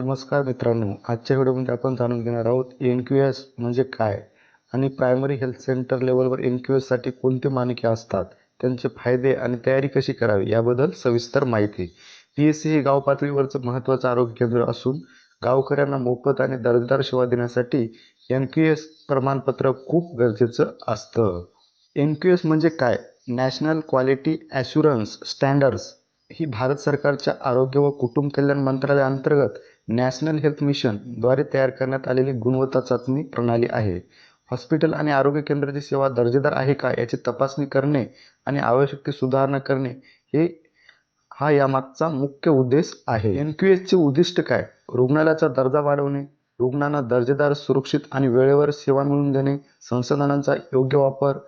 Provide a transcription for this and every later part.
नमस्कार मित्रांनो आजच्या व्हिडिओमध्ये आपण जाणून घेणार आहोत एन क्यू एस म्हणजे काय आणि प्रायमरी हेल्थ सेंटर लेवलवर एन क्यू एससाठी कोणते मानके असतात त्यांचे फायदे आणि तयारी कशी करावी याबद्दल सविस्तर माहिती. पी एस सी हे गाव पातळीवरचं महत्त्वाचं आरोग्य केंद्र असून गावकऱ्यांना मोफत आणि दर्जेदार सेवा देण्यासाठी एन क्यू एस प्रमाणपत्र खूप गरजेचं असतं. एन क्यू एस म्हणजे काय? नॅशनल क्वालिटी ॲश्युरन्स स्टँडर्ड्स ही भारत सरकारच्या आरोग्य व कुटुंब कल्याण मंत्रालयाअंतर्गत नॅशनल हेल्थ मिशनद्वारे तयार करण्यात आलेली गुणवत्ता चाचणी प्रणाली आहे. हॉस्पिटल आणि आरोग्य केंद्राची सेवा दर्जेदार आहे का याची तपासणी करणे आणि आवश्यक ती सुधारणा करणे हे हा यामागचा मुख्य उद्देश आहे. एन क्यू एसचे उद्दिष्ट काय? रुग्णालयाचा दर्जा वाढवणे रुग्णांना दर्जेदार सुरक्षित आणि वेळेवर सेवा मिळवून देणे संसाधनांचा योग्य वापर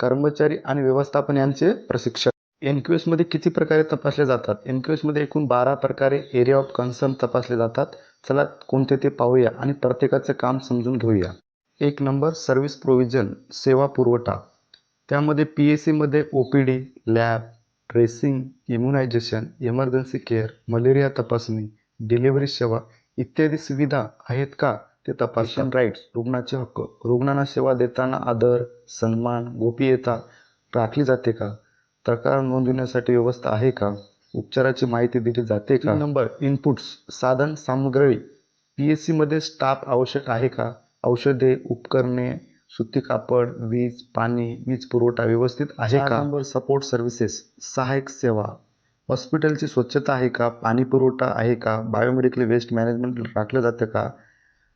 कर्मचारी आणि व्यवस्थापन यांचे प्रशिक्षण. एन क्यू एसमध्ये किती प्रकारे तपासले जातात? एन क्यू एसमध्ये एकूण बारा प्रकारे एरिया ऑफ कन्सर्न तपासले जातात. चला कोणते ते पाहूया आणि प्रत्येकाचे काम समजून घेऊया. एक नंबर सर्व्हिस प्रोव्हिजन सेवा पुरवठा. त्यामध्ये पी एस सीमध्ये O P D lab dressing immunisation emergency care malaria तपासणी डिलिव्हरी सेवा इत्यादी सुविधा आहेत का? ते तपासून राईट्स रुग्णाचे हक्क. रुग्णांना सेवा देताना आदर सन्मान गोपनीयता राखली जाते का? तक्रार नोंदवण्यासाठी व्यवस्था आहे का? उपचाराची माहिती दिली जाते का? नंबर इनपुट्स साधन सामग्री पी एस सीमध्ये स्टाफ आवश्यक आहे का? औषधे उपकरणे सुती कापड वीज पाणी वीज पुरवठा व्यवस्थित आहे का? नंबर सपोर्ट सर्व्हिसेस सहाय्यक सेवा. हॉस्पिटलची स्वच्छता आहे का? पाणी पुरवठा आहे का? बायोमेडिकल वेस्ट मॅनेजमेंट राखलं जातं का?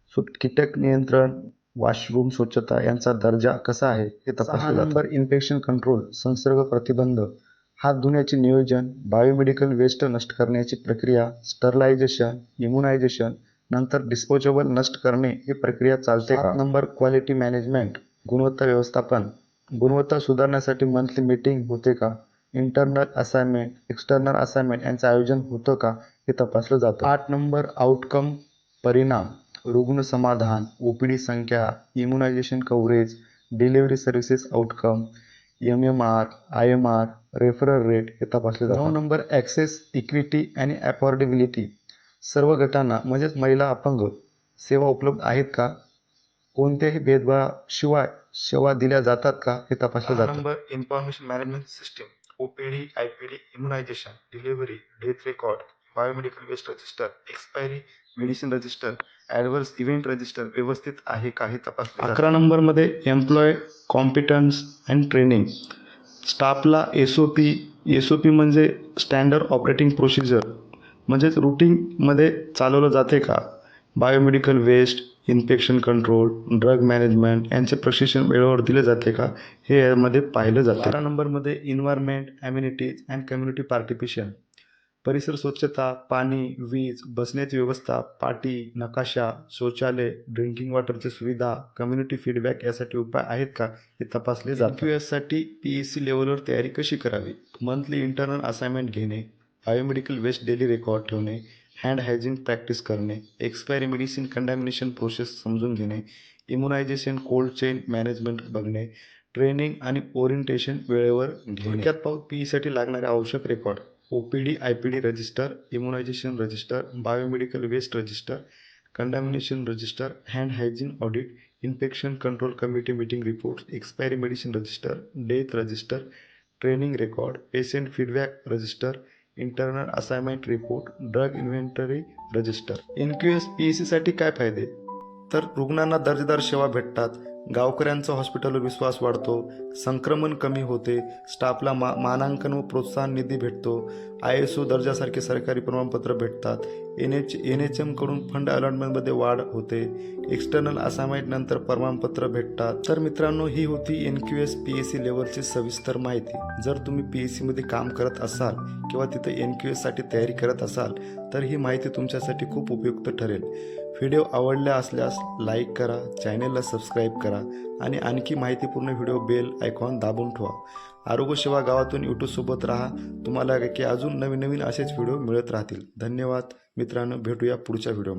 सु कीटक नियंत्रण वॉशरूम स्वच्छता यांचा दर्जा कसा आहे हे तपासले नंबर इन्फेक्शन कंट्रोल संसर्ग प्रतिबंध हात धुण्याचे नियोजन बायोमेडिकल वेस्ट नष्ट करण्याची प्रक्रिया स्टरलायझेशन इम्युनायझेशन नंतर डिस्पोजेबल नष्ट करणे ही प्रक्रिया चालते. का नंबर क्वालिटी मॅनेजमेंट गुणवत्ता व्यवस्थापन गुणवत्ता सुधारण्यासाठी मंथली मीटिंग होते का? इंटरनल असाइनमेंट एक्सटर्नल असाइनमेंट यांचं आयोजन होतं का? हे तपासलं जातं. आठ नंबर आउटकम परिणाम. रुग्ण समाधान ओ पी डी संख्या immunisation coverage delivery services outcome M M R I M R referral rate हे तपासले जातात. नऊ नंबर ॲक्सेस इक्विटी आणि अफोर्डेबिलिटी सर्व गटांना म्हणजेच महिला अपंग सेवा उपलब्ध आहेत का? कोणत्याही भेदभावाशिवाय सेवा दिल्या जातात का? हे तपासले जातात. Number information management system O P D I P D immunisation delivery death record biomedical waste register expiry medicine register adverse event register व्यवस्थित आहे का हे तपासले अकरा नंबरमध्ये एम्प्लॉय कॉम्पिटन्स अँड ट्रेनिंग स्टाफला S O P S O P म्हणजे standard operating procedure म्हणजेच रुटीनमध्ये चालवलं जाते का? Biomedical waste infection control drug management यांचे प्रशिक्षण वेळेवर दिले जाते का? हे यामध्ये पाहिलं जाते. बारा नंबरमध्ये environment amenities and community participation परिसर स्वच्छता पाणी वीज बसण्याची व्यवस्था पाटी नकाशा शौचालय ड्रिंकिंग वॉटरची सुविधा कम्युनिटी फीडबॅक यासाठी उपाय आहेत का? हे तपासले जातात. क्यू एससाठी पी एस सी लेवलवर तयारी कशी करावी? मंथली इंटरनल असाइनमेंट घेणे बायोमेडिकल वेस्ट डेली रेकॉर्ड ठेवणे हँड हायजीन प्रॅक्टिस करणे एक्सपायरी मेडिसिन कंटॅमिनेशन प्रोसेस समजून घेणे इम्युनायझेशन कोल्ड चेन मॅनेजमेंट बघणे ट्रेनिंग आणि ओरिएंटेशन वेळेवर घेणे. थोडक्यात पाहू पी ईसाठी लागणारे आवश्यक record O P D I P D register immunisation register biomedical waste register contamination register hand hygiene audit infection control committee meeting report expiry medicine register death register training record patient feedback register internal assignment report drug inventory register N Q S P S सीसाठी काय फायदे? तर रुग्णांना दर्जेदार सेवा भेटतात. गावकऱ्यांचा हॉस्पिटलवर विश्वास वाढतो संक्रमण कमी होते स्टाफला मा मानांकन व प्रोत्साहन निधी भेटतो आय एस ओ दर्जासारखे सरकारी प्रमाणपत्र भेटतात एन एच एन एच एमकडून फंड अलॉटमेंटमध्ये वाढ होते. एक्सटर्नल असाइनमेंट नंतर प्रमाणपत्र भेटतात. तर मित्रांनो ही होती N Q S P S C लेवलची सविस्तर माहिती. जर तुम्ही पी एस सीमध्ये काम करत असाल किंवा तिथे एन क्यू एससाठी तयारी करत असाल तर ही माहिती तुमच्यासाठी खूप उपयुक्त ठरेल. व्हिडिओ आवडला असल्यास लाईक करा चॅनेलला सबस्क्राईब करा आणि आणखी माहितीपूर्ण व्हिडिओ बेल आयकॉन दाबून ठेवा. आरोग्य सेवा गावातून यूट्यूबसोबत राहा. तुम्हाला की अजून नवीन नवीन असेच व्हिडिओ मिळत राहतील. धन्यवाद. मित्रांनो भेटूया पुढच्या व्हिडिओमध्ये